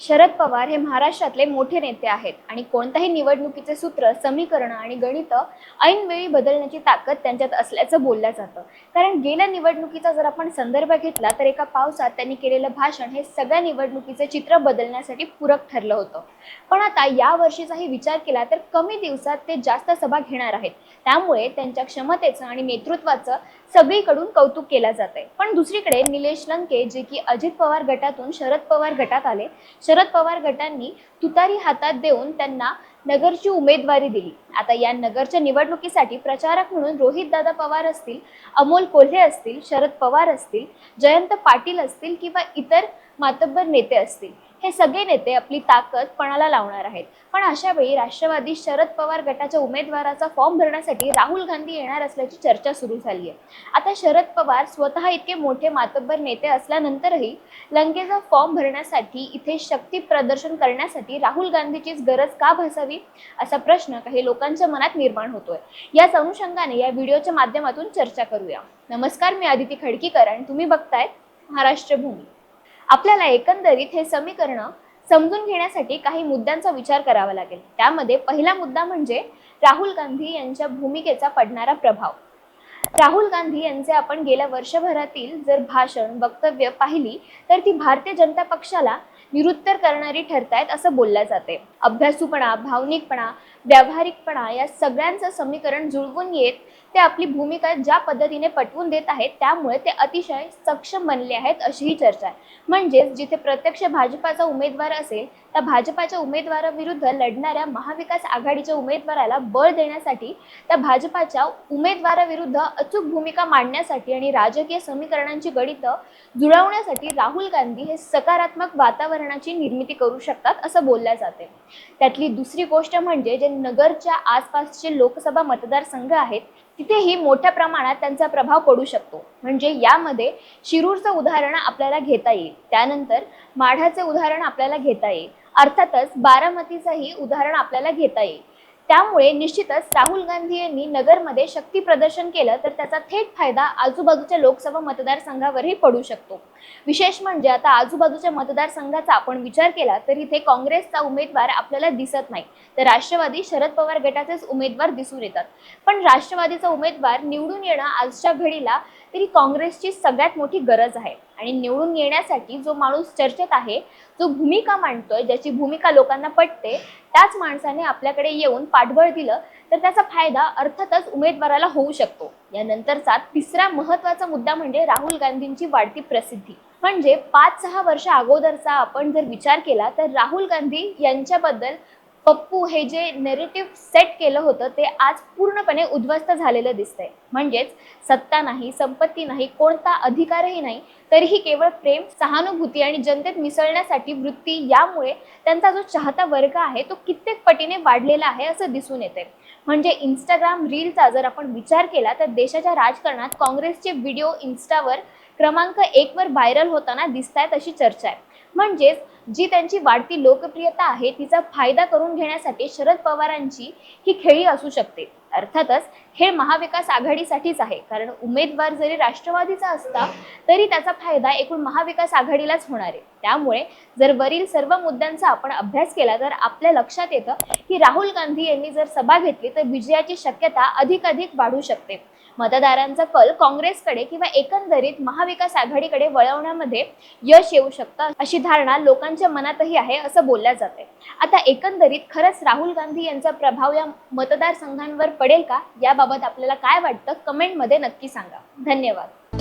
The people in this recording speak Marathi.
शरद पवार हे महाराष्ट्रातले मोठे नेते आहेत आणि कोणत्याही निवडणुकीचे सूत्र समीकरण आणि गणित ऐनवेळी बदलण्याची ताकद त्यांच्यात असल्याचं बोललं जातं. कारण गेल्या निवडणुकीचा जर आपण संदर्भ घेतला तर एका पावसात त्यांनी केलेलं भाषण हे सगळ्या निवडणुकीचे चित्र बदलण्यासाठी पूरक ठरलं होतं. पण आता या वर्षीचाही विचार केला तर कमी दिवसात ते जास्त सभा घेणार आहेत. त्यामुळे त्यांच्या क्षमतेचं आणि नेतृत्वाचं सगळीकडून कौतुक केलं जात आहे पण दुसरीकडे निलेश लंके जे की अजित पवार गटातून शरद पवार गटात आले शरद पवार गटांनी तुतारी हातात देऊन त्यांना नगरची उमेदवारी दिली. आता या नगरच्या निवडणुकीसाठी प्रचारक म्हणून रोहित दादा पवार असतील अमोल कोल्हे असतील शरद पवार असतील जयंत पाटील असतील किंवा इतर मातब्बर नेते असतील हे सगळे नेते आपली ताकद पणाला लावणार आहेत. पण अशा वेळी राष्ट्रवादी शरद पवार गटाच्या उमेदवाराचा फॉर्म भरण्यासाठी राहुल गांधी येणार असल्याची चर्चा सुरू झाली आहे आता शरद पवार स्वतः इतके मोठे मातब्बर नेते असल्यानंतरही लंकेचा फॉर्म भरण्यासाठी इथे शक्ती प्रदर्शन करण्यासाठी राहुल गांधीचीच गरज का भासावी? असा प्रश्न काही लोकांच्या मनात निर्माण होतोय. याच अनुषंगाने या व्हिडिओच्या माध्यमातून चर्चा करूया. नमस्कार मी आदिती खडकीकर आणि तुम्ही बघतायत महाराष्ट्र भूमी. आपल्याला एकंदरीत हे समीकरण समजून घेण्यासाठी काही मुद्द्यांचा विचार करावा लागेल. त्यामध्ये पहिला मुद्दा म्हणजे राहुल गांधी यांच्या भूमिकेचा पडणारा प्रभाव. राहुल गांधी यांचे आपण गेल्या वर्षभरातील जर भाषण वक्तव्य पाहिली तर ती भारतीय जनता पक्षाला निरुत्तर करणारी ठरतायत असं बोलल्या जाते. अभ्यासूपणा भावनिकपणा व्यावहारिकपणा या सगळ्यांचं समीकरण जुळवून येत ते आपली भूमिका ज्या पद्धतीने पटवून देत आहेत त्यामुळे ते अतिशय सक्षम बनले आहेत अशीही चर्चा आहे. म्हणजेच जिथे प्रत्यक्ष भाजपाचा उमेदवार असेल त्या भाजपाच्या उमेदवाराविरुद्ध लढणाऱ्या महाविकास आघाडीच्या उमेदवाराला बळ देण्यासाठी त्या भाजपाच्या उमेदवाराविरुद्ध अचूक भूमिका मांडण्यासाठी आणि राजकीय समीकरणांची गणितं जुळवण्यासाठी राहुल गांधी हे सकारात्मक वातावरणाची निर्मिती करू शकतात असं बोलल्या जाते. त्यातली दुसरी गोष्ट म्हणजे जे नगरच्या आसपासचे लोकसभा मतदारसंघ आहेत तिथेही मोठ्या प्रमाणात त्यांचा प्रभाव पडू शकतो. म्हणजे यामध्ये शिरूरचं उदाहरण आपल्याला घेता येईल. त्यानंतर माढाचे उदाहरण आपल्याला घेता येईल. अर्थातच बारामतीचंही उदाहरण आपल्याला घेता येईल. त्यामुळे निश्चितच राहुल गांधी यांनी नगरमध्ये शक्ती प्रदर्शन केलं तर त्याचा थेट फायदा आजूबाजूच्या लोकसभा मतदारसंघावरही पडू शकतो. विशेष म्हणजे आता आजूबाजूच्या मतदारसंघाचा आपण विचार केला तर इथे काँग्रेसचा उमेदवार आपल्याला दिसत नाही. तर राष्ट्रवादी शरद पवार गटाचेच उमेदवार दिसून येतात. पण राष्ट्रवादीचा उमेदवार निवडून येणं आजच्या घडीला तरी काँग्रेसची सगळ्यात मोठी गरज आहे. आणि निवडून येण्यासाठी जो माणूस चर्चेत आहे जो भूमिका मांडतोय ज्याची भूमिका लोकांना पटते त्याच माणसाने आपल्याकडे येऊन पाठबळ दिलं तर त्याचा फायदा अर्थातच उमेदवाराला होऊ शकतो. यानंतरचा तिसरा महत्त्वाचा मुद्दा म्हणजे राहुल गांधींची वाढती प्रसिद्धी. म्हणजे पाच सहा वर्ष अगोदरचा आपण जर विचार केला तर राहुल गांधी यांच्याबद्दल पप्पू हे जे नेरेटिव्ह सेट केलं होतं ते आज पूर्णपणे उद्ध्वस्त झालेलं दिसतंय. म्हणजेच सत्ता नाही संपत्ती नाही कोणता अधिकारही नाही तरीही केवळ प्रेम सहानुभूती आणि जनतेत मिसळण्यासाठी वृत्ती यामुळे त्यांचा जो चाहता वर्ग आहे तो कित्येक पटीने वाढलेला आहे असं दिसून येते म्हणजे इंस्टाग्राम रीलचा जर आपण विचार केला तर देशाच्या राजकारणात काँग्रेसचे व्हिडिओ इन्स्टावर क्रमांक एकवर व्हायरल होताना दिसत आहेत अशी चर्चा आहे. म्हणजेच जी त्यांची वाढती लोकप्रियता आहे तिचा फायदा करून घेण्यासाठी शरद पवारांची ही खेळी असू शकते. अर्थातच हे महाविकास आघाडीसाठीच आहे. कारण उमेदवार जरी राष्ट्रवादीचा असता तरी त्याचा फायदा एकूण महाविकास आघाडीलाच होणार आहे. त्यामुळे जर वरील सर्व मुद्द्यांचा आपण अभ्यास केला तर आपल्या लक्षात येतं की राहुल गांधी यांनी जर सभा घेतली तर विजयाची शक्यता अधिक अधिक वाढू शकते. मतदारांचा कल काँग्रेसकडे किंवा एकंदरीत महाविकास आघाडीकडे वळवण्यामध्ये यश येऊ शकतं अशी धारणा लोकांच्या मनातही आहे असं बोलल्या जाते आता एकंदरीत खरंच राहुल गांधी यांचा प्रभाव या मतदारसंघांवर पडेल का? याबाबत आपल्याला काय वाटतं? कमेंटमध्ये नक्की सांगा. धन्यवाद.